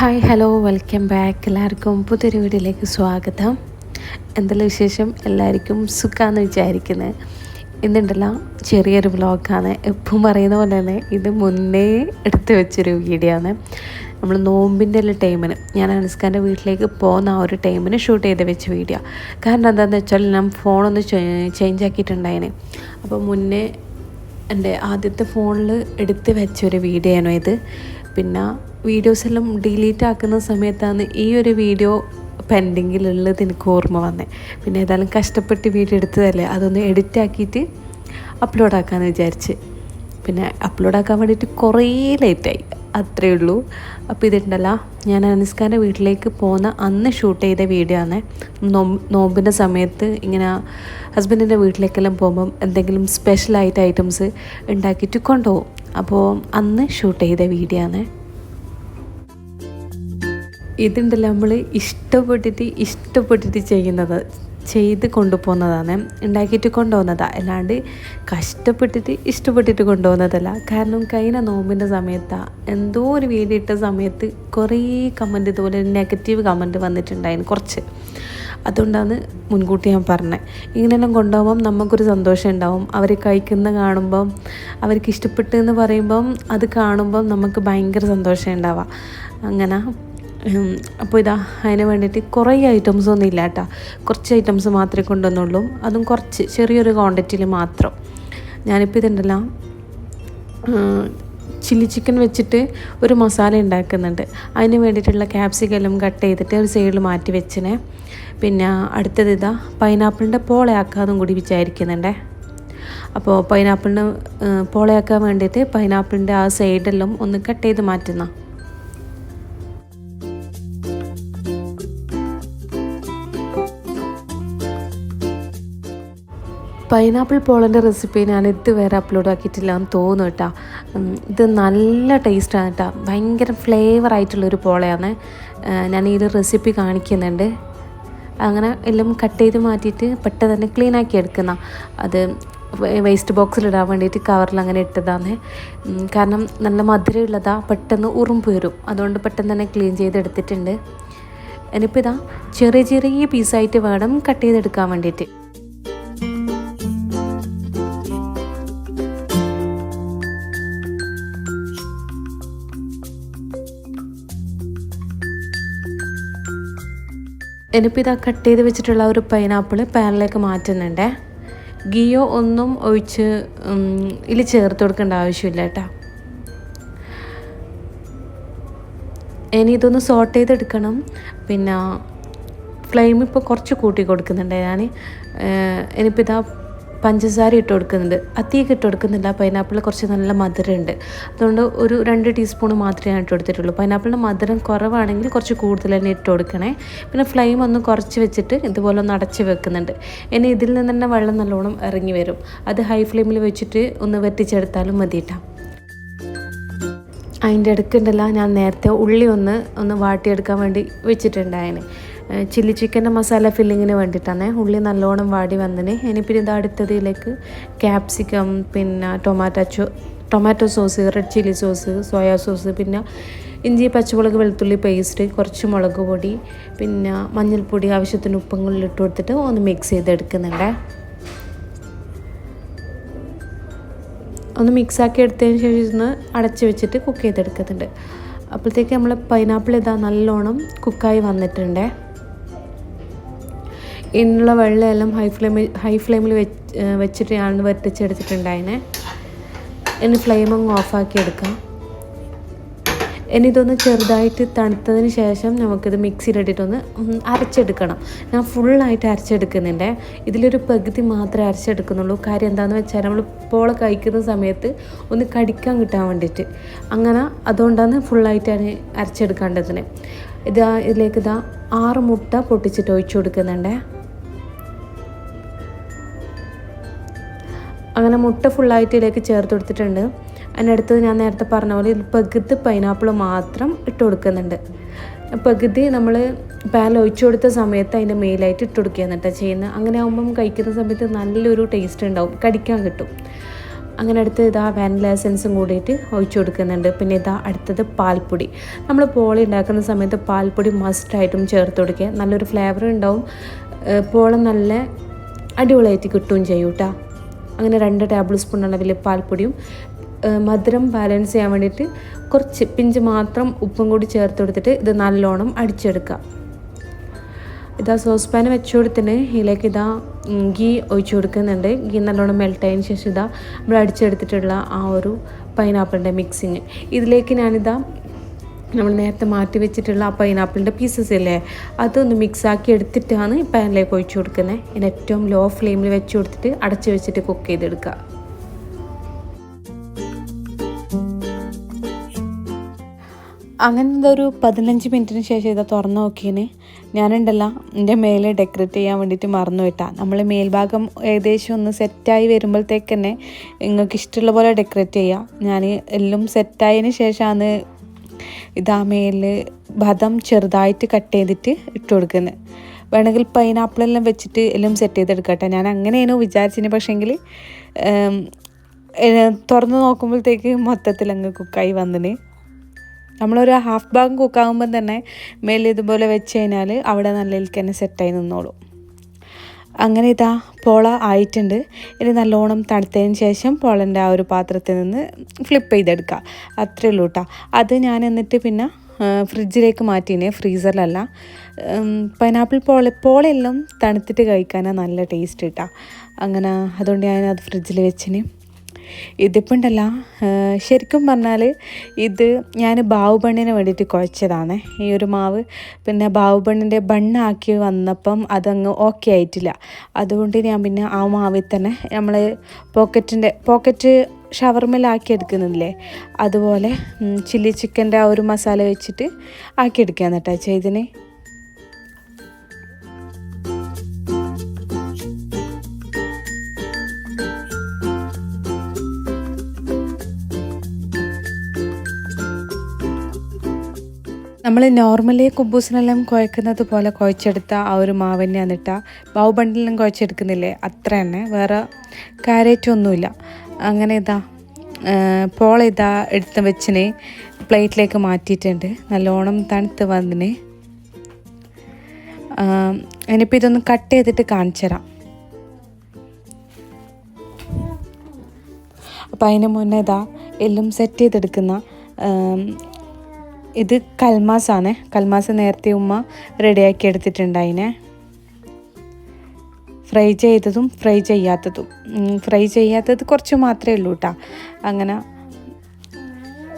Hi hello welcome back എല്ലാവർക്കും പുതിയൊരു വീഡിയോയിലേക്ക് സ്വാഗതം. എന്തെല്ലാം വിശേഷം? എല്ലാവർക്കും സുഖമാണെന്ന് വിചാരിക്കുന്നത് ഇന്നുണ്ടല്ലോ ചെറിയൊരു വ്ളോഗാണ്. എപ്പം പറയുന്ന പോലെ തന്നെ ഇത് മുന്നേ എടുത്ത് വെച്ചൊരു വീഡിയോ ആണ് നമ്മൾ നോമ്പിന്റെ ഉള്ള ടൈമിന് ഞാൻ അനുസ്കാന്റെ വീട്ടിലേക്ക് പോകുന്ന ആ ഒരു ടൈമിന് ഷൂട്ട് ചെയ്ത് വെച്ച വീഡിയോ. കാരണം എന്താണെന്ന് വെച്ചാൽ ഞാൻ ഫോണൊന്ന് ചേഞ്ച് ആക്കിയിട്ടുണ്ടായിന്. അപ്പോൾ മുന്നേ എന്റെ ആദ്യത്തെ ഫോണിൽ എടുത്ത് വെച്ചൊരു വീഡിയോ ആണോ ഇത്. പിന്നെ വീഡിയോസ് എല്ലാം ഡിലീറ്റ് ആക്കുന്ന സമയത്താണ് ഈ ഒരു വീഡിയോ പെൻഡിങ്ങിലുള്ളത് എനിക്ക് ഓർമ്മ വന്നേ. പിന്നെ ഏതായാലും കഷ്ടപ്പെട്ട് വീഡിയോ എടുത്തതല്ലേ അതൊന്ന് എഡിറ്റ് ആക്കിയിട്ട് അപ്ലോഡ് ആക്കാമെന്ന് വിചാരിച്ച്. പിന്നെ അപ്ലോഡ് ആക്കാൻ വേണ്ടിയിട്ട് കുറേ ലേറ്റായി അത്രയേ ഉള്ളൂ. അപ്പോൾ ഇതുണ്ടല്ല ഞാൻ അനുസ്കാന്റെ വീട്ടിലേക്ക് പോകുന്ന അന്ന് ഷൂട്ട് ചെയ്ത വീഡിയോ ആണ്. നോമ്പിന്റെ സമയത്ത് ഇങ്ങനെ ഹസ്ബൻഡിന്റെ വീട്ടിലേക്കെല്ലാം പോകുമ്പം എന്തെങ്കിലും സ്പെഷ്യലായിട്ട് ഐറ്റംസ് ഉണ്ടാക്കിയിട്ട് കൊണ്ടുപോകും. അപ്പോൾ അന്ന് ഷൂട്ട് ചെയ്ത വീഡിയോ ആണ്. ഇതുണ്ടല്ലോ നമ്മൾ ഇഷ്ടപ്പെട്ടിട്ട് ഇഷ്ടപ്പെട്ടിട്ട് ചെയ്യുന്നത് ചെയ്ത് കൊണ്ടുപോകുന്നതാണ് ഉണ്ടാക്കിയിട്ട് കൊണ്ടുപോകുന്നതാണ് അല്ലാണ്ട് കഷ്ടപ്പെട്ടിട്ട് ഇഷ്ടപ്പെട്ടിട്ട് കൊണ്ടുപോകുന്നതല്ല. കാരണം കഴിഞ്ഞ നോമ്പിന്റെ സമയത്താണ് എന്തോ ഒരു വീഡിയോ ഇട്ട സമയത്ത് കുറേ കമന്റ് ഇതുപോലെ നെഗറ്റീവ് കമന്റ് വന്നിട്ടുണ്ടായിരുന്നു കുറച്ച്. അതുകൊണ്ടാണ് മുൻകൂട്ടി ഞാൻ പറഞ്ഞത്. ഇങ്ങനെയെല്ലാം കൊണ്ടുപോകുമ്പം നമുക്കൊരു സന്തോഷം ഉണ്ടാവും. അവർ കഴിക്കുന്ന കാണുമ്പം അവർക്ക് ഇഷ്ടപ്പെട്ടു എന്ന് പറയുമ്പം അത് കാണുമ്പം നമുക്ക് ഭയങ്കര സന്തോഷം ഉണ്ടാവാം. അങ്ങനെ. അപ്പോൾ ഇതാ അതിന് വേണ്ടിയിട്ട് കുറേ ഐറ്റംസ് ഒന്നും ഇല്ല കേട്ടോ. കുറച്ച് ഐറ്റംസ് മാത്രമേ കൊണ്ടുവന്നുള്ളൂ. അതും കുറച്ച് ചെറിയൊരു ക്വാണ്ടിറ്റിയിൽ മാത്രം. ഞാനിപ്പോൾ ഇതുണ്ടല്ലോ ചില്ലി ചിക്കൻ വെച്ചിട്ട് ഒരു മസാല ഉണ്ടാക്കുന്നുണ്ട്. അതിന് വേണ്ടിയിട്ടുള്ള ക്യാപ്സിക്കെല്ലാം കട്ട് ചെയ്തിട്ട് ഒരു സൈഡിൽ മാറ്റി വെച്ചിനെ. പിന്നെ അടുത്തത് ഇതാ പൈനാപ്പിളിന്റെ പോളയാക്കാതും കൂടി വിചാരിക്കുന്നുണ്ടേ. അപ്പോൾ പൈനാപ്പിളിന് പോളയാക്കാൻ വേണ്ടിയിട്ട് പൈനാപ്പിളിന്റെ ആ സൈഡെല്ലാം ഒന്ന് കട്ട് ചെയ്ത് മാറ്റുന്ന പൈനാപ്പിൾ പോളന്റെ റെസിപ്പി ഞാൻ ഇതുവരെ അപ്ലോഡ് ആക്കിയിട്ടില്ല എന്ന് തോന്നുന്നു കേട്ടോ. ഇത് നല്ല ടേസ്റ്റാണ് കേട്ടോ. ഭയങ്കര ഫ്ലേവർ ആയിട്ടുള്ളൊരു പോളയാണ് ഞാൻ ഈ റെസിപ്പി കാണിക്കുന്നുണ്ട്. അങ്ങനെ എല്ലാം കട്ട് ചെയ്ത് മാറ്റിയിട്ട് പെട്ടെന്ന് തന്നെ ക്ലീൻ ആക്കി എടുക്കുന്ന. അത് വേസ്റ്റ് ബോക്സിൽ ഇടാൻ വേണ്ടിയിട്ട് കവറിൽ അങ്ങനെ ഇട്ടതാണ്. കാരണം നല്ല മധുരം ഉള്ളതാ പെട്ടെന്ന് ഉറുമ്പ് വരും. അതുകൊണ്ട് പെട്ടെന്ന് തന്നെ ക്ലീൻ ചെയ്തെടുത്തിട്ടുണ്ട് ഇനിയിപ്പോൾ ഇതാ ചെറിയ ചെറിയ പീസായിട്ട് വേണം കട്ട് ചെയ്തെടുക്കാൻ വേണ്ടിയിട്ട്. ഇനിയിപ്പോൾ ഇതാ കട്ട് ചെയ്ത് വെച്ചിട്ടുള്ള ഒരു പൈനാപ്പിൾ പാനിലേക്ക് മാറ്റുന്നുണ്ട്. ഗിയോ ഒന്നും ഒഴിച്ച് ഇതിൽ ചേർത്ത് കൊടുക്കേണ്ട ആവശ്യമില്ല കേട്ടോ. ഇനി ഇതൊന്ന് സോട്ട് ചെയ്തെടുക്കണം. പിന്നെ ഫ്ലെയിം ഇപ്പോൾ കുറച്ച് കൂട്ടി കൊടുക്കുന്നുണ്ട് ഞാൻ ഇനിയിപ്പോൾ ഇതാ പഞ്ചസാര ഇട്ട് കൊടുക്കുന്നുണ്ട്. അത്തിയൊക്കെ ഇട്ട് കൊടുക്കുന്നില്ല പൈനാപ്പിളിൽ കുറച്ച് നല്ല മധുരമുണ്ട്. അതുകൊണ്ട് ഒരു രണ്ട് ടീസ്പൂൺ മാത്രമേ ഞാൻ ഇട്ട് കൊടുത്തിട്ടുള്ളൂ. പൈനാപ്പിളിന്റെ മധുരം കുറവാണെങ്കിൽ കുറച്ച് കൂടുതൽ തന്നെ ഇട്ട് കൊടുക്കണേ. പിന്നെ ഫ്ലെയിം ഒന്ന് കുറച്ച് വെച്ചിട്ട് ഇതുപോലെ ഒന്ന് അടച്ച് വെക്കുന്നുണ്ട്. ഇനി ഇതിൽ നിന്ന് തന്നെ വെള്ളം നല്ലോണം ഇറങ്ങി വരും. അത് ഹൈ ഫ്ലെയിമിൽ വെച്ചിട്ട് ഒന്ന് വറ്റിച്ചെടുത്താലും മതിയിട്ടാം അതിന്റെ ഇടയ്ക്കുണ്ടല്ല ഞാൻ നേരത്തെ ഉള്ളി ഒന്ന് ഒന്ന് വാട്ടിയെടുക്കാൻ വേണ്ടി വെച്ചിട്ടുണ്ടായിന്. ചില്ലി ചിക്കന്റെ മസാല ഫില്ലിങ്ങിന് വേണ്ടിയിട്ടാണ്. ഉള്ളി നല്ലോണം വാടി വന്നതിന് ഇനി പിന്നെ ഇത് അടുത്തതിലേക്ക് ക്യാപ്സിക്കം പിന്നെ tomato tomato sauce red chilli sauce soya sauce പിന്നെ ഇഞ്ചി പച്ചമുളക് വെളുത്തുള്ളി പേസ്റ്റ് കുറച്ച് മുളക് പൊടി പിന്നെ മഞ്ഞൾപ്പൊടി ആവശ്യത്തിന് ഉപ്പുകളിൽ ഇട്ട് കൊടുത്തിട്ട് ഒന്ന് മിക്സ് ചെയ്തെടുക്കുന്നുണ്ട്. ഒന്ന് മിക്സാക്കി എടുത്തതിന് ശേഷം അടച്ച് വെച്ചിട്ട് കുക്ക് ചെയ്തെടുക്കുന്നുണ്ട്. അപ്പോഴത്തേക്ക് നമ്മൾ പൈനാപ്പിൾ ഇതാ നല്ലോണം കുക്കായി വന്നിട്ടുണ്ട്. ഇതിനുള്ള വെള്ളമെല്ലാം ഹൈ ഫ്ലെയിമിൽ ഹൈ ഫ്ലെയിമിൽ വെച്ച് വെച്ചിട്ട് ഞാൻ വറ്റിച്ചെടുത്തിട്ടുണ്ടായിനെ ഇനി ഫ്ലെയിം അങ്ങ് ഓഫാക്കി എടുക്കാം. ഇനി ഇതൊന്ന് ചെറുതായിട്ട് തണുത്തതിന് ശേഷം നമുക്കിത് മിക്സിയിലിട്ടിട്ടൊന്ന് അരച്ചെടുക്കണം. ഞാൻ ഫുള്ളായിട്ട് അരച്ചെടുക്കുന്നുണ്ട്. ഇതിലൊരു പകുതി മാത്രമേ അരച്ചെടുക്കുന്നുള്ളൂ. കാര്യം എന്താണെന്ന് വെച്ചാൽ നമ്മൾ പോള കഴിക്കുന്ന സമയത്ത് ഒന്ന് കടിക്കാൻ കിട്ടാൻ വേണ്ടിയിട്ട്. അങ്ങനെ അതുകൊണ്ടാണ് ഫുള്ളായിട്ടാണ് അരച്ചെടുക്കേണ്ടതിന്. ഇതാ ഇതിലേക്ക് ഇതാ ആറ് മുട്ട പൊട്ടിച്ചിട്ട് ഒഴിച്ചു കൊടുക്കുന്നുണ്ട്. അങ്ങനെ മുട്ട ഫുള്ളായിട്ട് ഇതിലേക്ക് ചേർത്ത് കൊടുത്തിട്ടുണ്ട്. അതിനടുത്തത് ഞാൻ നേരത്തെ പറഞ്ഞ പോലെ പകുതി പൈനാപ്പിൾ മാത്രം ഇട്ട് കൊടുക്കുന്നുണ്ട്. പകുതി നമ്മൾ പാൽ ഒഴിച്ചു കൊടുത്ത സമയത്ത് അതിന്റെ മേലായിട്ട് ഇട്ട് കൊടുക്കുക എന്നിട്ടാണ് ചെയ്യുന്നത്. അങ്ങനെ ആകുമ്പം കഴിക്കുന്ന സമയത്ത് നല്ലൊരു ടേസ്റ്റ് ഉണ്ടാവും. കടിക്കാൻ കിട്ടും. അങ്ങനെ അടുത്ത് ഇതാ വാനില എസൻസും കൂടിയിട്ട് ഒഴിച്ചു കൊടുക്കുന്നുണ്ട്. പിന്നെ ഇതാ അടുത്തത് പാൽപ്പൊടി. നമ്മൾ പോളി ഉണ്ടാക്കുന്ന സമയത്ത് പാൽപ്പൊടി മസ്റ്റായിട്ടും ചേർത്ത് കൊടുക്കുക. നല്ലൊരു ഫ്ലേവർ ഉണ്ടാവും. പോളം നല്ല അടിപൊളിയായിട്ട് കിട്ടുകയും ചെയ്യും കേട്ടോ. അങ്ങനെ രണ്ട് ടേബിൾ സ്പൂൺ അളവിൽ പാൽപ്പൊടിയും മധുരം ബാലൻസ് ചെയ്യാൻ വേണ്ടിയിട്ട് കുറച്ച് പിഞ്ച് മാത്രം ഉപ്പും കൂടി ചേർത്ത് കൊടുത്തിട്ട് ഇത് നല്ലോണം അടിച്ചെടുക്കുക. ഇതാ സോസ് പാൻ വെച്ച് കൊടുത്തിന് ഇതിലേക്ക് ഇതാ ഗീ ഒഴിച്ചു കൊടുക്കുന്നുണ്ട്. ഗീ നല്ലോണം മെൽട്ടായതിന് ശേഷം ഇതാ നമ്മൾ അടിച്ചെടുത്തിട്ടുള്ള ആ ഒരു പൈനാപ്പിളിന്റെ മിക്സിങ് ഇതിലേക്ക് ഞാനിതാ നമ്മൾ നേരത്തെ മാറ്റി വെച്ചിട്ടുള്ള ആ പൈനാപ്പിളിന്റെ പീസസ് ഇല്ലേ അതൊന്ന് മിക്സാക്കി എടുത്തിട്ടാണ് ഈ പാനിലേക്ക് ഒഴിച്ചു കൊടുക്കുന്നത് ഇതിന് ഏറ്റവും ലോ ഫ്ലെയിമിൽ വെച്ച് കൊടുത്തിട്ട് അടച്ച് വെച്ചിട്ട് കുക്ക് ചെയ്തെടുക്കുക. അങ്ങനെ ഒരു പതിനഞ്ച് മിനിറ്റിന് ശേഷം ഇത് തുറന്നു നോക്കിയതിന് ഞാനുണ്ടല്ല എന്റെ മേലെ ഡെക്കറേറ്റ് ചെയ്യാൻ വേണ്ടിയിട്ട് മറന്നു വിട്ടാ നമ്മൾ മേൽഭാഗം ഏകദേശം ഒന്ന് സെറ്റായി വരുമ്പോഴത്തേക്ക് തന്നെ നിങ്ങൾക്ക് ഇഷ്ടമുള്ള പോലെ ഡെക്കറേറ്റ് ചെയ്യാം. ഞാൻ എല്ലാം സെറ്റായതിന് ശേഷമാണ് ഇതാ മേലിൽ ബദം ചെറുതായിട്ട് കട്ട് ചെയ്തിട്ട് ഇട്ട് കൊടുക്കുന്നത് വേണമെങ്കിൽ പൈനാപ്പിളെല്ലാം വെച്ചിട്ട് എല്ലാം സെറ്റ് ചെയ്തെടുക്കട്ടെ. ഞാൻ അങ്ങനെയാണ് വിചാരിച്ചിന് പക്ഷേങ്കിൽ തുറന്ന് നോക്കുമ്പോഴത്തേക്ക് മൊത്തത്തിൽ അങ്ങ് കുക്കായി വന്നിന്. നമ്മളൊരു ഹാഫ് ഭാഗം കുക്കാകുമ്പം തന്നെ മേലെ ഇതുപോലെ വെച്ച് കഴിഞ്ഞാൽ അവിടെ നല്ല രീതിക്ക് തന്നെ സെറ്റായി നിന്നോളും. അങ്ങനെ ഇതാ പോള ആയിട്ടുണ്ട്. ഇനി നല്ലോണം തണുത്തതിന് ശേഷം പോളന്റെ ആ ഒരു പാത്രത്തിൽ നിന്ന് ഫ്ലിപ്പ് ചെയ്തെടുക്കുക അത്രയേ ഉള്ളൂ കേട്ടോ അത് ഞാൻ എന്നിട്ട് പിന്നെ ഫ്രിഡ്ജിലേക്ക് മാറ്റിനെ ഫ്രീസറിലല്ല. പൈനാപ്പിൾ പോള പോളയെല്ലാം തണുത്തിട്ട് കഴിക്കാനാണ് നല്ല ടേസ്റ്റ് കിട്ടുക അങ്ങനെ അതുകൊണ്ട് ഞാൻ അത് ഫ്രിഡ്ജിൽ വെച്ചിന്. ഇതിപ്പോൾ ഉണ്ടല്ല ശരിക്കും പറഞ്ഞാൽ ഇത് ഞാൻ ബാവുബണ്ണിന് വേണ്ടിയിട്ട് കുഴച്ചതാണ്. ഈ ഒരു മാവ് പിന്നെ ബാവുബണ്ണിന്റെ ബണ്ണാക്കി വന്നപ്പം അതങ്ങ് ഓക്കെ ആയിട്ടില്ല. അതുകൊണ്ട് ഞാൻ പിന്നെ ആ മാവിൽ തന്നെ നമ്മൾ പോക്കറ്റിന്റെ പോക്കറ്റ് ഷവർമിലാക്കി എടുക്കുന്നില്ലേ? അതുപോലെ ചില്ലി ചിക്കന്റെ ആ ഒരു മസാല വെച്ചിട്ട് ആക്കിയെടുക്കുക എന്നിട്ടാ ചെയ്തിന് നമ്മൾ നോർമലി കുബൂസിനെല്ലാം കുഴക്കുന്നത് പോലെ കുഴച്ചെടുത്ത ആ ഒരു മാവിനെ എന്നിട്ട് ബാവ് ബണ്ടിലും കുഴച്ചെടുക്കുന്നില്ലേ? അത്ര തന്നെ. വേറെ കാര്യമായിട്ട് ഒന്നുമില്ല. അങ്ങനെ ഇതാ പോള ഇതാ എടുത്ത് വെച്ചിനെ. പ്ലേറ്റിലേക്ക് മാറ്റിയിട്ടുണ്ട്. നല്ലോണം തണുത്ത് വന്നിന്. ഇനിയിപ്പോൾ ഇതൊന്ന് കട്ട് ചെയ്തിട്ട് കാണിച്ചു തരാം. അതിന് മുന്നേ ഇതാ എല്ലാം സെറ്റ് ചെയ്തെടുക്കുന്ന ഇത് കൽമാസാണ്. കൽമാസ് നേരത്തെ ഉമ്മ റെഡിയാക്കി എടുത്തിട്ടുണ്ടായിനെ. ഫ്രൈ ചെയ്തതും ഫ്രൈ ചെയ്യാത്തതും. ഫ്രൈ ചെയ്യാത്തത് കുറച്ച് മാത്രമേ ഉള്ളൂ കേട്ടോ അങ്ങനെ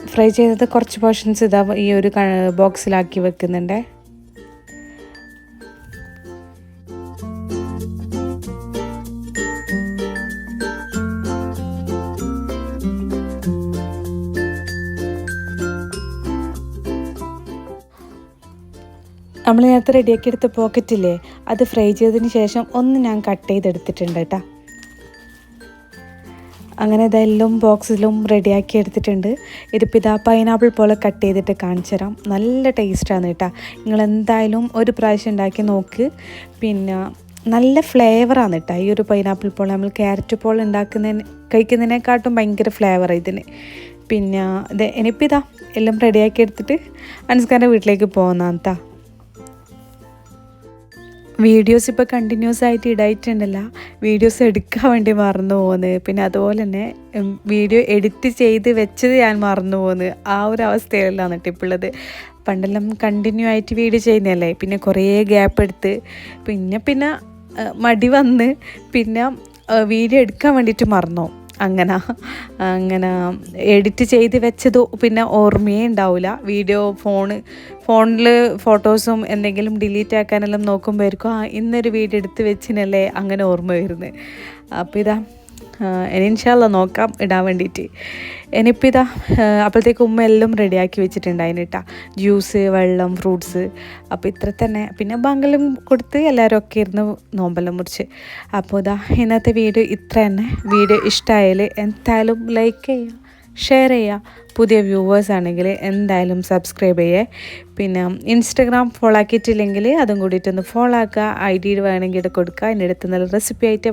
ഫ്രൈ ചെയ്തത് കുറച്ച് പോർഷൻസ് ഇതാ ഈ ഒരു ബോക്സിലാക്കി വെക്കുന്നുണ്ട്. നമ്മൾ നേരത്തെ റെഡിയാക്കി എടുത്ത പോക്കറ്റില്ലേ അത് ഫ്രൈ ചെയ്തതിന് ശേഷം ഒന്ന് ഞാൻ കട്ട് ചെയ്തെടുത്തിട്ടുണ്ട് കേട്ടോ അങ്ങനെ ഇതെല്ലാം ബോക്സിലും റെഡിയാക്കി എടുത്തിട്ടുണ്ട്. ഇതിപ്പോൾ ഇതാ പൈനാപ്പിൾ പോലെ കട്ട് ചെയ്തിട്ട് കാണിച്ചു തരാം. നല്ല ടേസ്റ്റാണ് കേട്ടോ നിങ്ങൾ എന്തായാലും ഒരു പ്രാവശ്യം ഉണ്ടാക്കി നോക്ക്. പിന്നെ നല്ല ഫ്ലേവറാണ് കേട്ടോ ഈ ഒരു പൈനാപ്പിൾ പോലെ നമ്മൾ ക്യാരറ്റ് പോൾ ഉണ്ടാക്കുന്നതിന് കഴിക്കുന്നതിനെക്കാട്ടും ഭയങ്കര ഫ്ലേവർ ഇതിന്. പിന്നെ ഇത് എനിപ്പിതാ എല്ലാം റെഡിയാക്കി എടുത്തിട്ട് അനുസ്കാരന്റെ വീട്ടിലേക്ക് പോകുന്നതാണ് കേട്ടോ വീഡിയോസ് ഇപ്പോൾ കണ്ടിന്യൂസ് ആയിട്ട് ഇടായിട്ടുണ്ടല്ല. വീഡിയോസ് എടുക്കാൻ വേണ്ടി മറന്നു പോകുന്നത് പിന്നെ അതുപോലെ തന്നെ വീഡിയോ എഡിറ്റ് ചെയ്ത് വെച്ചത് ഞാൻ മറന്നു പോകുന്നത് ആ ഒരു അവസ്ഥയിലാണ് ഉള്ളത് പണ്ടെല്ലാം കണ്ടിന്യൂ ആയിട്ട് വീഡിയോ ചെയ്യുന്നതല്ലേ? പിന്നെ കുറേ ഗ്യാപ്പ് എടുത്ത്. പിന്നെ പിന്നെ മടി വന്ന്. പിന്നെ വീഡിയോ എടുക്കാൻ വേണ്ടിയിട്ട് മറന്നു. അങ്ങനെ അങ്ങനെ. എഡിറ്റ് ചെയ്ത് വെച്ചത് പിന്നെ ഓർമ്മയേ ഉണ്ടാവില്ല വീഡിയോ ഫോണ് ഫോണിൽ ഫോട്ടോസും എന്തെങ്കിലും ഡിലീറ്റ് ആക്കാനെല്ലാം നോക്കുമ്പോഴായിരിക്കും ആ ഇന്നൊരു വീഡിയോ എടുത്ത് വെച്ചിനല്ലേ അങ്ങനെ ഓർമ്മ വരുന്നത്. അപ്പോൾ ഇതാ ഇനി ഇൻഷാല്ല നോക്കാം ഇടാൻ വേണ്ടിയിട്ട് ഇനിയിപ്പോൾ ഇതാ അപ്പോഴത്തേക്ക് ഉമ്മ എല്ലാം റെഡിയാക്കി വെച്ചിട്ടുണ്ട് കേട്ടോ ജ്യൂസ് വെള്ളം ഫ്രൂട്ട്സ്. അപ്പോൾ ഇത്ര തന്നെ. പിന്നെ ബാങ്കിലും കൊടുത്ത് എല്ലാവരും ഒക്കെ ഇരുന്ന് നോമ്പെല്ലാം മുറിച്ച്. അപ്പോൾ ഇതാ ഇന്നത്തെ വീഡിയോ ഇത്ര തന്നെ. വീഡിയോ ഇഷ്ടമായാൽ എന്തായാലും ലൈക്ക് ചെയ്യുക ഷെയർ ചെയ്യുക പുതിയ വ്യൂവേഴ്സ് ആണെങ്കിൽ എന്തായാലും സബ്സ്ക്രൈബ് ചെയ്യേ. പിന്നെ ഇൻസ്റ്റഗ്രാം ഫോളോ ആക്കിയിട്ടില്ലെങ്കിൽ അതും കൂടിയിട്ടൊന്ന് ഫോളോ ആക്കുക. ഐ ഡി വേണമെങ്കിൽ കൊടുക്കുക. എന്റെ അടുത്ത് നല്ല റെസിപ്പി ആയിട്ട്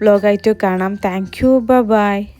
വ്ളോഗായിട്ട് കാണാം. Thank you by